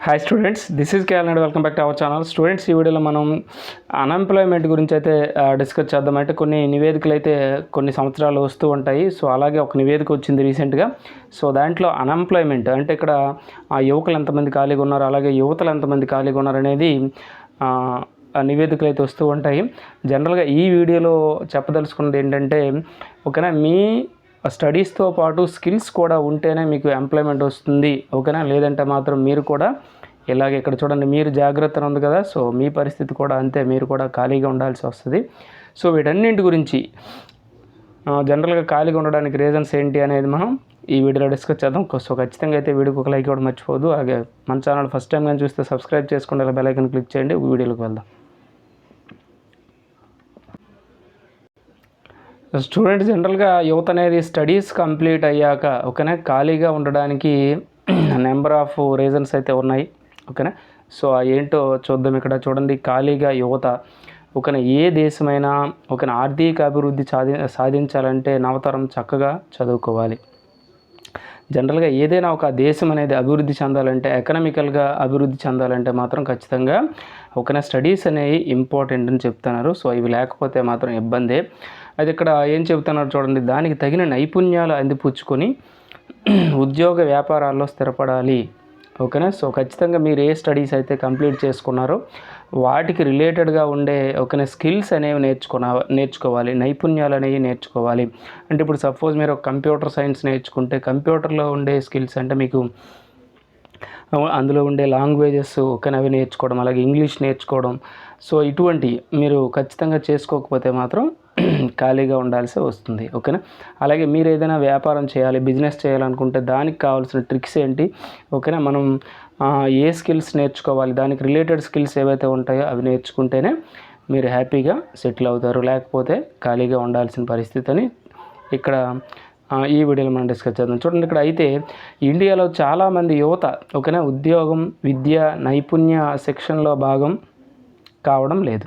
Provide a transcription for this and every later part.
Hi students this is KL and welcome back to our channel students ఈ వీడియోలో మనం unemployment గురించి అయితే డిస్కస్ చేద్దామంటే కొన్ని నివేదికలు అయితే కొన్ని సంవత్సరాలు వస్తూ ఉంటాయి. సో అలాగే ఒక నివేదిక వచ్చింది రీసెంట్గా సో దాంట్లో అన్ఎంప్లాయ్మెంట్ అంటే ఇక్కడ ఆ యువకులు ఎంతమంది ఖాళీగా ఉన్నారు అలాగే యువతలు ఎంతమంది ఖాళీగా ఉన్నారు అనేది నివేదికలు అయితే వస్తూ ఉంటాయి. జనరల్గా ఈ వీడియోలో చెప్పదలుచుకున్నది ఏంటంటే ఓకేనా మీ స్టడీస్తో పాటు స్కిల్స్ కూడా ఉంటేనే మీకు ఎంప్లాయ్మెంట్ వస్తుంది ఓకేనా? లేదంటే మాత్రం మీరు కూడా ఇలాగే ఇక్కడ చూడండి మీరు జాగ్రత్తగా ఉంది కదా సో మీ పరిస్థితి కూడా అంతే మీరు కూడా ఖాళీగా ఉండాల్సి వస్తుంది. సో వీటన్నింటి గురించి జనరల్గా ఖాళీగా ఉండడానికి రీజన్స్ ఏంటి అనేది మనం ఈ వీడియోలో డిస్కస్ చేద్దాం. సో ఖచ్చితంగా అయితే వీడియోకి ఒక లైక్ ఇవ్వడం మర్చిపోదు అలాగే మన ఛానల్ ఫస్ట్ టైం కానీ చూస్తే సబ్స్క్రైబ్ చేసుకోండి బెల్ ఐకన్ క్లిక్ చేయండి వీడియోలోకి వెళ్దాం. స్టూడెంట్ జనరల్గా యువత అనేది స్టడీస్ కంప్లీట్ అయ్యాక ఓకేనా? ఖాళీగా ఉండడానికి నెంబర్ ఆఫ్ రీజన్స్ అయితే ఉన్నాయి ఓకేనా? సో ఏంటో చూద్దాం ఇక్కడ. చూడండి ఖాళీగా యువత ఒకన ఏ దేశమైనా ఒకన ఆర్థిక అభివృద్ధి సాధి సాధించాలంటే నవతరం చక్కగా చదువుకోవాలి. జనరల్గా ఏదైనా ఒక దేశం అనేది అభివృద్ధి చెందాలంటే ఎకనామికల్గా అభివృద్ధి చెందాలంటే మాత్రం ఖచ్చితంగా ఒక స్టడీస్ అనేవి ఇంపార్టెంట్ అని చెప్తున్నారు. సో ఇవి లేకపోతే మాత్రం ఇబ్బందే. అది ఇక్కడ ఏం చెబుతున్నారు చూడండి. దానికి తగిన నైపుణ్యాలు అందిపుచ్చుకొని ఉద్యోగ వ్యాపారాల్లో స్థిరపడాలి. ఓకేనా? సో ఖచ్చితంగా మీరు ఏ స్టడీస్ అయితే కంప్లీట్ చేసుకున్నారో వాటికి రిలేటెడ్గా ఉండే ఓకేనా స్కిల్స్ అనేవి నేర్చుకున్న నేర్చుకోవాలి. నైపుణ్యాలు అనేవి నేర్చుకోవాలి. అంటే ఇప్పుడు సపోజ్ మీరు ఒక కంప్యూటర్ సైన్స్ నేర్చుకుంటే కంప్యూటర్లో ఉండే స్కిల్స్ అంటే మీకు అందులో ఉండే లాంగ్వేజెస్ ఓకేనా అవి నేర్చుకోవడం అలాగే ఇంగ్లీష్ నేర్చుకోవడం. సో ఇటువంటి మీరు ఖచ్చితంగా చేసుకోకపోతే మాత్రం ఖాళీగా ఉండాల్సి వస్తుంది ఓకేనా? అలాగే మీరు ఏదైనా వ్యాపారం చేయాలి బిజినెస్ చేయాలనుకుంటే దానికి కావాల్సిన ట్రిక్స్ ఏంటి ఓకేనా? మనం ఏ స్కిల్స్ నేర్చుకోవాలి దానికి రిలేటెడ్ స్కిల్స్ ఏవైతే ఉంటాయో అవి నేర్చుకుంటేనే మీరు హ్యాపీగా సెటిల్ అవుతారు. లేకపోతే ఖాళీగా ఉండాల్సిన పరిస్థితి అని ఇక్కడ ఈ వీడియోలో మనం డిస్కస్ చేద్దాం. చూడండి ఇక్కడ అయితే ఇండియాలో చాలామంది యువత ఓకేనా? ఉద్యోగం విద్య నైపుణ్య శిక్షణలో భాగం కావడం లేదు.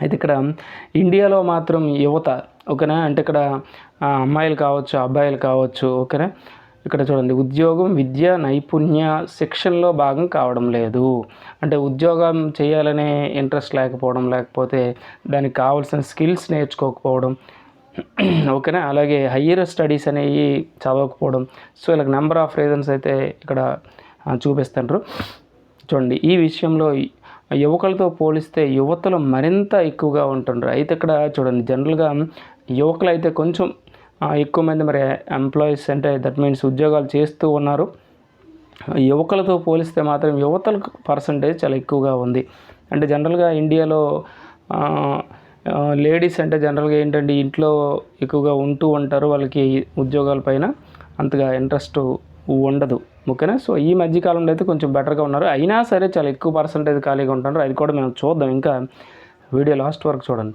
అయితే ఇక్కడ ఇండియాలో మాత్రం యువత ఓకేనా? అంటే ఇక్కడ అమ్మాయిలు కావచ్చు అబ్బాయిలు కావచ్చు ఓకేనా? ఇక్కడ చూడండి ఉద్యోగం విద్య నైపుణ్య శిక్షణలో భాగం కావడం లేదు. అంటే ఉద్యోగం చేయాలనే ఇంట్రెస్ట్ లేకపోవడం లేకపోతే దానికి కావాల్సిన స్కిల్స్ నేర్చుకోకపోవడం ఓకేనా? అలాగే హయ్యర్ స్టడీస్ అనేవి చదవకపోవడం. సో ఇలా నెంబర్ ఆఫ్ రీజన్స్ అయితే ఇక్కడ చూపిస్తుంటారు చూడండి ఈ విషయంలో యువకులతో పోలిస్తే యువతలు మరింత ఎక్కువగా ఉంటుండ్రు. అయితే ఇక్కడ చూడండి జనరల్గా యువకులు అయితే కొంచెం ఎక్కువ మంది మరి ఎంప్లాయీస్ అంటే దట్ మీన్స్ ఉద్యోగాలు చేస్తూ ఉన్నారు. యువకులతో పోలిస్తే మాత్రం యువతలకు పర్సంటేజ్ చాలా ఎక్కువగా ఉంది. అంటే జనరల్గా ఇండియాలో లేడీస్ అంటే జనరల్గా ఏంటంటే ఇంట్లో ఎక్కువగా ఉంటూ ఉంటారు. వాళ్ళకి ఉద్యోగాల పైన అంతగా ఇంట్రెస్ట్ ఉండదు. ఓకేనా? సో ఈ మధ్య కాలంలో అయితే కొంచెం బెటర్గా ఉన్నారు. అయినా సరే చాలా ఎక్కువ పర్సంటేజ్ ఖాళీగా ఉంటున్నారు అది కూడా మేము చూద్దాం. ఇంకా వీడియో లాస్ట్ వరకు చూడండి.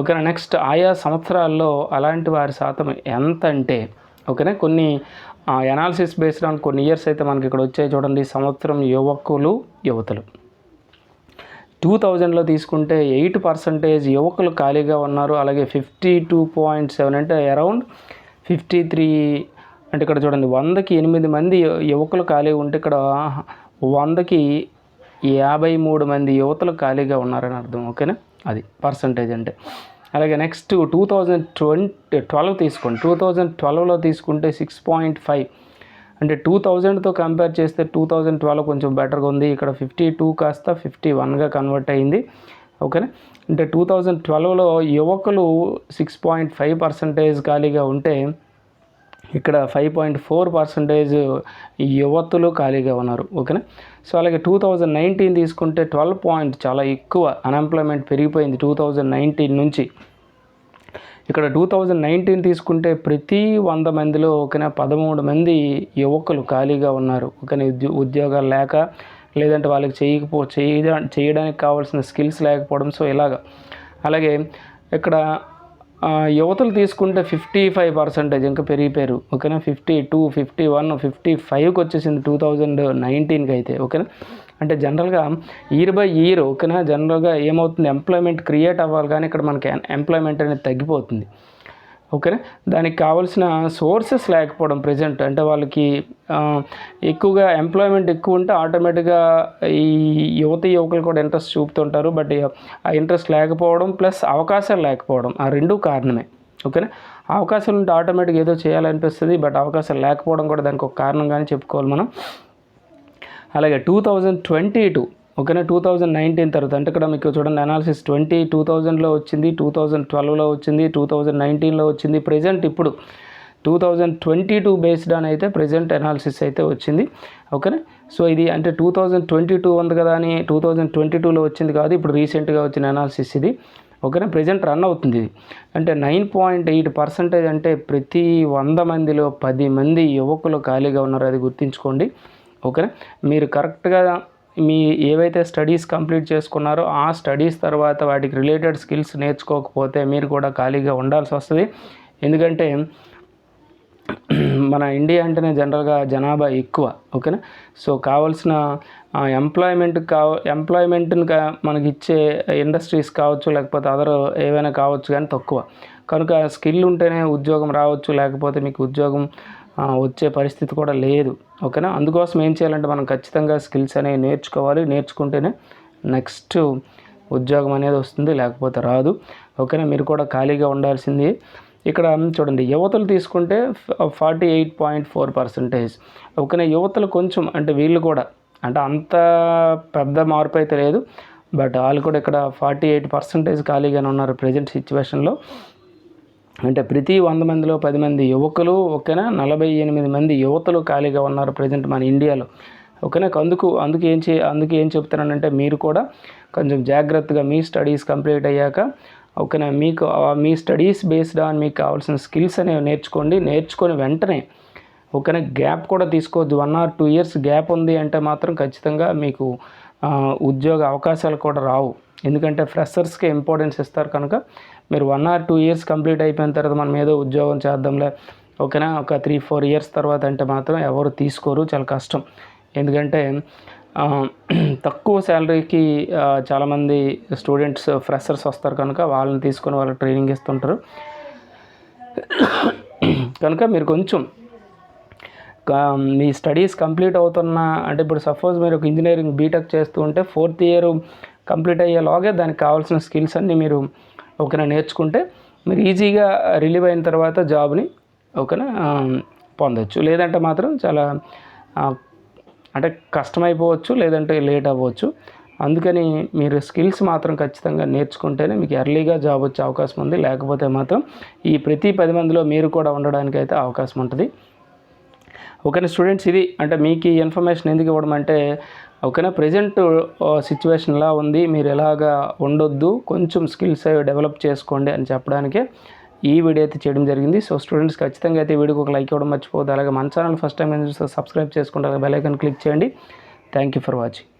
ఓకేనా? నెక్స్ట్ ఆయా సంవత్సరాల్లో అలాంటి వారి శాతం ఎంత అంటే ఓకేనా? కొన్ని ఎనాలిసిస్ బేస్డ్ ఆన్ కొన్ని ఇయర్స్ అయితే మనకి ఇక్కడ వచ్చాయి చూడండి. సంవత్సరం యువకులు యువతలు. టూ థౌజండ్లో తీసుకుంటే ఎయిట్ పర్సంటేజ్ యువకులు ఖాళీగా ఉన్నారు. అలాగే ఫిఫ్టీ టూ పాయింట్ సెవెన్ అంటే అరౌండ్ ఫిఫ్టీ త్రీ అంటే ఇక్కడ చూడండి వందకి ఎనిమిది మంది యువకులు ఖాళీగా ఉంటే ఇక్కడ వందకి యాభై మూడు మంది యువతలు ఖాళీగా ఉన్నారని అర్థం ఓకేనా? అది పర్సంటేజ్ అంటే. అలాగే next two thousand twenty twelve తీసుకోండి టూ థౌజండ్ ట్వెల్వ్లో తీసుకుంటే సిక్స్ పాయింట్ ఫైవ్. అంటే టూ థౌజండ్తో కంపేర్ చేస్తే టూ థౌజండ్ ట్వెల్వ్ కొంచెం బెటర్గా ఉంది. ఇక్కడ ఫిఫ్టీ టూ కాస్త ఫిఫ్టీ వన్గా కన్వర్ట్ అయింది ఓకేనా? అంటే టూ థౌజండ్ ట్వెల్వ్లో యువకులు సిక్స్ పాయింట్ ఫైవ్ పర్సంటేజ్ ఖాళీగా ఉంటే ఇక్కడ ఫైవ్ పాయింట్ ఫోర్ పర్సంటేజ్ యువతులు ఖాళీగా ఉన్నారు ఓకేనా? సో అలాగే టూ థౌజండ్ నైన్టీన్ తీసుకుంటే ట్వెల్వ్ పాయింట్ చాలా ఎక్కువ అన్ఎంప్లాయ్మెంట్ పెరిగిపోయింది టూ థౌజండ్ నైన్టీన్ నుంచి. ఇక్కడ టూ థౌజండ్ నైన్టీన్ తీసుకుంటే ప్రతి వంద మందిలో ఓకేనా పదమూడు మంది యువకులు ఖాళీగా ఉన్నారు ఓకేనా? ఉద్యో ఉద్యోగాలు లేక లేదంటే వాళ్ళకి చేయకపో చేయడానికి కావాల్సిన స్కిల్స్ లేకపోవడం సో ఇలాగా. అలాగే ఇక్కడ యువతలు తీసుకుంటే ఫిఫ్టీ ఫైవ్ పర్సెంటేజ్ ఇంకా పెరిగిపోయారు ఓకేనా? Fifty two fifty one fifty ఫైవ్కి వచ్చేసింది టూ థౌజండ్ నైన్టీన్కి అయితే ఓకేనా? అంటే జనరల్గా ఇయర్ బై ఇయర్ ఓకేనా? జనరల్గా ఏమవుతుంది? ఎంప్లాయ్మెంట్ క్రియేట్ అవ్వాలి కానీ ఇక్కడ మనకి ఎంప్లాయ్మెంట్ అనేది తగ్గిపోతుంది. ఓకేనా? దానికి కావాల్సిన సోర్సెస్ లేకపోవడం ప్రజెంట్. అంటే వాళ్ళకి ఎక్కువగా ఎంప్లాయ్మెంట్ ఎక్కువ ఉంటే ఆటోమేటిక్గా ఈ యువత యువకులు కూడా ఇంట్రెస్ట్ చూపుతుంటారు. బట్ ఆ ఇంట్రెస్ట్ లేకపోవడం ప్లస్ అవకాశాలు లేకపోవడం ఆ రెండు కారణమే. ఓకేనా? అవకాశాలు ఉంటే ఆటోమేటిక్గా ఏదో చేయాలనిపిస్తుంది. బట్ అవకాశాలు లేకపోవడం కూడా దానికి ఒక కారణంగానే చెప్పుకోవాలి మనం. అలాగే టూ థౌజండ్ ట్వంటీ టూ ఓకేనా? టూ థౌజండ్ నైన్టీన్ తర్వాత. అంటే ఇక్కడ మీకు చూడండి అనాలిసిస్ ట్వంటీ టూ థౌజండ్లో వచ్చింది టూ థౌజండ్ ట్వెల్వ్లో వచ్చింది టూ థౌజండ్ నైన్టీన్లో వచ్చింది ప్రజెంట్ ఇప్పుడు two thousand twenty two based అని అయితే ప్రజెంట్ అనాలిసిస్ అయితే వచ్చింది. ఓకేనా? సో ఇది అంటే టూ థౌజండ్ ట్వంటీ టూ ఉంది కదా అని టూ థౌజండ్ ట్వంటీ టూలో వచ్చింది కాదు ఇప్పుడు రీసెంట్గా వచ్చిన అనాలిసిస్ ఇది. ఓకేనా? ప్రజెంట్ రన్ అవుతుంది ఇది. అంటే నైన్ పాయింట్ ఎయిట్ పర్సెంటేజ్ అంటే ప్రతి వంద మందిలో పది మంది యువకులు ఖాళీగా ఉన్నారు అది గుర్తుంచుకోండి. ఓకేనా? మీరు కరెక్ట్గా మీ ఏవైతే స్టడీస్ కంప్లీట్ చేసుకున్నారో ఆ స్టడీస్ తర్వాత వాటికి రిలేటెడ్ స్కిల్స్ నేర్చుకోకపోతే మీరు కూడా ఖాళీగా ఉండాల్సి వస్తుంది. ఎందుకంటే మన ఇండియా అంటేనే జనరల్గా జనాభా ఎక్కువ ఓకేనా? సో కావాల్సిన ఎంప్లాయ్మెంట్ కావ ఎంప్లాయ్మెంట్ని మనకి ఇచ్చే ఇండస్ట్రీస్ కావచ్చు లేకపోతే అదర్ ఏవైనా కావచ్చు కానీ తక్కువ. కనుక స్కిల్ ఉంటేనే ఉద్యోగం రావచ్చు లేకపోతే మీకు ఉద్యోగం వచ్చే పరిస్థితి కూడా లేదు. ఓకేనా? అందుకోసం ఏం చేయాలంటే మనం ఖచ్చితంగా స్కిల్స్ అనేవి నేర్చుకోవాలి. నేర్చుకుంటేనే నెక్స్ట్ ఉద్యోగం అనేది వస్తుంది లేకపోతే రాదు. ఓకేనా? మీరు కూడా ఖాళీగా ఉండాల్సింది. ఇక్కడ చూడండి యువతలు తీసుకుంటే forty eight point four percentage ఓకేనా? యువతలు కొంచెం అంటే వీళ్ళు కూడా అంటే అంత పెద్ద మార్పు అయితే లేదు. బట్ వాళ్ళు కూడా ఇక్కడ ఫార్టీ ఎయిట్ పర్సెంటేజ్ ఖాళీగానే ఉన్నారు ప్రజెంట్ సిచ్యువేషన్లో. అంటే ప్రతి వంద మందిలో పది మంది యువకులు ఓకేనా? నలభై ఎనిమిది మంది యువతలు ఖాళీగా ఉన్నారు ప్రజెంట్ మన ఇండియాలో ఓకేనా? అందుకు అందుకు ఏం చే అందుకు ఏం చెప్తున్నానంటే మీరు కూడా కొంచెం జాగ్రత్తగా మీ స్టడీస్ కంప్లీట్ అయ్యాక ఓకేనా? మీకు మీ స్టడీస్ బేస్డ్ ఆన్ మీకు కావాల్సిన స్కిల్స్ అనేవి నేర్చుకోండి. నేర్చుకొని వెంటనే ఓకేనా గ్యాప్ కూడా తీసుకోవద్దు. One or two years gap ఉంది అంటే మాత్రం ఖచ్చితంగా మీకు ఉద్యోగ అవకాశాలు కూడా రావు. ఎందుకంటే ఫ్రెషర్స్కి ఇంపార్టెన్స్ ఇస్తారు కనుక మీరు one or two years complete అయిపోయిన తర్వాత మనం ఏదో ఉద్యోగం చేద్దాంలే. ఓకేనా ఒక త్రీ ఫోర్ ఇయర్స్ తర్వాత అంటే మాత్రం ఎవరు తీసుకోరు. చాలా కష్టం. ఎందుకంటే తక్కువ శాలరీకి చాలామంది స్టూడెంట్స్ ఫ్రెషర్స్ వస్తారు కనుక వాళ్ళని తీసుకొని వాళ్ళకి ట్రైనింగ్ ఇస్తుంటారు. కనుక మీరు కొంచెం మీ స్టడీస్ కంప్లీట్ అవుతున్న అంటే ఇప్పుడు సపోజ్ మీరు ఒక ఇంజనీరింగ్ బీటెక్ చేస్తూ ఉంటే ఫోర్త్ ఇయర్ కంప్లీట్ అయ్యేలాగే దానికి కావాల్సిన స్కిల్స్ అన్నీ మీరు ఓకేనా నేర్చుకుంటే మీరు ఈజీగా రిలీవ్ అయిన తర్వాత జాబ్ని ఓకేనా పొందొచ్చు. లేదంటే మాత్రం చాలా అంటే కష్టమైపోవచ్చు లేదంటే లేట్ అవ్వచ్చు. అందుకని మీరు స్కిల్స్ మాత్రం ఖచ్చితంగా నేర్చుకుంటేనే మీకు ఎర్లీగా జాబ్ వచ్చే అవకాశం ఉంది. లేకపోతే మాత్రం ఈ ప్రతి పది మందిలో మీరు కూడా ఉండడానికి అయితే అవకాశం ఉంటుంది. ఓకేనా స్టూడెంట్స్ ఇది అంటే మీకు ఈ ఇన్ఫర్మేషన్ ఎందుకు ఇవ్వడం అంటే ఓకేనా ప్రజెంట్ సిచ్యువేషన్ ఎలా ఉంది మీరు ఎలాగా ఉండొద్దు కొంచెం స్కిల్స్ అవి డెవలప్ చేసుకోండి అని చెప్పడానికి ఈ వీడియో అయితే చేయడం జరిగింది. సో స్టూడెంట్స్ ఖచ్చితంగా అయితే వీడియోకి ఒక లైక్ ఇవ్వడం మర్చిపోవద్దు. అలాగే మన ఛానల్ ఫస్ట్ టైం చూస్తే సబ్స్క్రైబ్ చేసుకుంటారు బెల్ ఐకన్ క్లిక్ చేయండి. Thank you for watching